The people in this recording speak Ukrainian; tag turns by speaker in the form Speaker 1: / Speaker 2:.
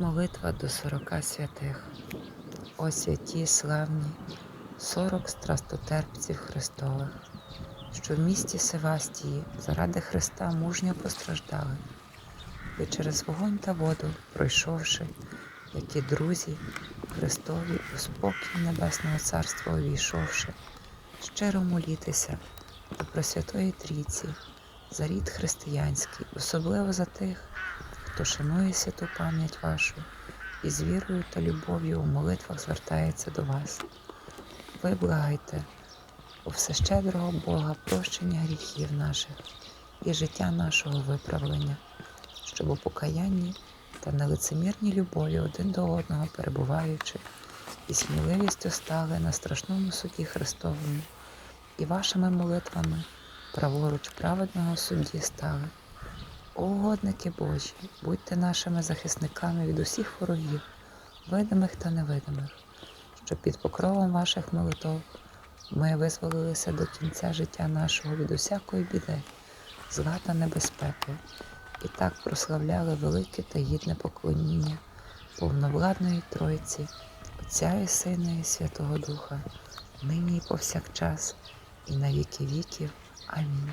Speaker 1: Молитва до сорока святих. О святі славні, сорок страстотерпців Христових, що в місті Севастії заради Христа мужньо постраждали. Ви через вогонь та воду, пройшовши, як і друзі Христові у спокій Небесного Царства увійшовши, щиро молітеся до Пресвятої Трійці, за рід християнський, особливо за тих, хто шанує святу пам'ять вашу і з вірою та любов'ю у молитвах звертається до вас. Ви благайте у всещедрого Бога прощення гріхів наших і життя нашого виправлення, щоб у покаянні та нелицемірній любові один до одного перебуваючи, і сміливістю стали на страшному суді Христовому, і вашими молитвами праворуч праведного судді стали. Угодники Божі, будьте нашими захисниками від усіх ворогів, видимих та невидимих, щоб під покровом ваших молитов ми визволилися до кінця життя нашого від усякої біди, зла та небезпеки, і так прославляли велике та гідне поклоніння повновладної Тройці, Отця і Сина і Святого Духа, нині і повсякчас, і на віки віків. Амінь.